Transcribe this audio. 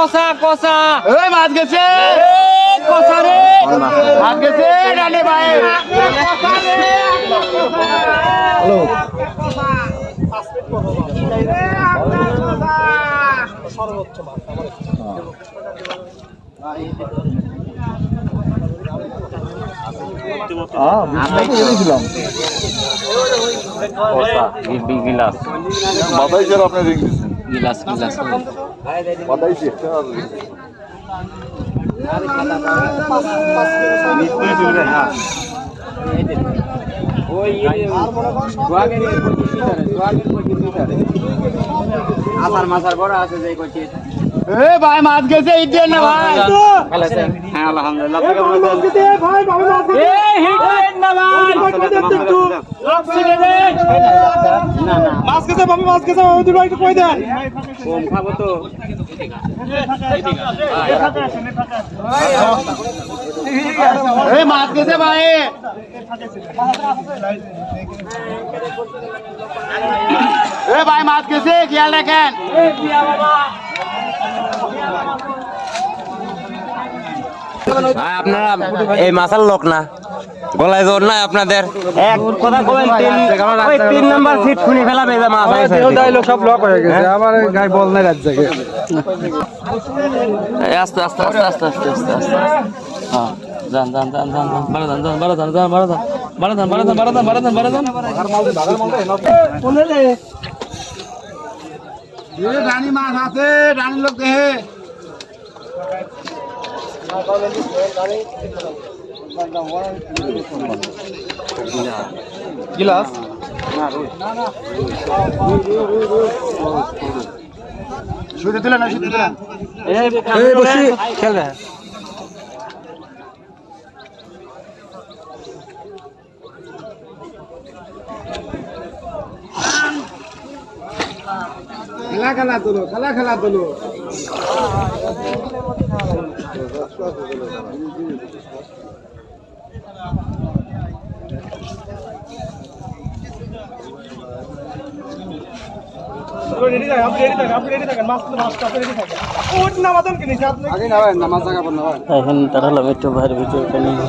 কষা কষা এই মাছ গেছে। কষা রে। মাছ গেছে ডালে ভাই এনেছিলাম কষা গিলাস। গিলাস গিলাস। আসার মাসার বড় আছে যে এ ভাই মাছ গেছে ইডিয়ান না ভাই। ভালো আছে। হ্যাঁ আলহামদুলিল্লাহ হিট না ভাই। মাছ গেছে বাবা মাছ গেছে ওই দুটো একটু কই মাছ গেছে ভাই এ ভাই মাছ গেছে খেয়াল রাখেন আপনারা এই মাসাল লোক না। গলায় জোর নাই আপনাদের? এক কথা কবেন তিন ওই তিন নাম্বার সিট খুনি ফেলা বেজা মাছ আছে সব লক হয়ে গেছে। আমার গায়ে বল নাই রাত জায়গায় আস্তে আস্তে আস্তে আস্তে আস্তে আস্তে আস্তে। হ্যাঁ যান যান যান যান যান বারো যান যান বারো যান যান বারো যান বারো যান বারো যান বারো যান বারো যান বারো যান। রানী মাছ আছে রানী লোক দেহে গিলাস? শুতে দিলেন না শুতে দিলেন? এই বসি। খেল রে খেলা খেলা তোলো খেলা খেলা তোলো রেডি থাকেন আপনি রেডি থাকেন আপনি রেডি থাকেন মাছ মাছ আপনি রেডি থাকেন। ওট না মাতন আপনি আগে না নামাজ জায়গা পড়না ভাই এখন তারা হলো একটু বাইরে ভিতরে ওখানে উড়ে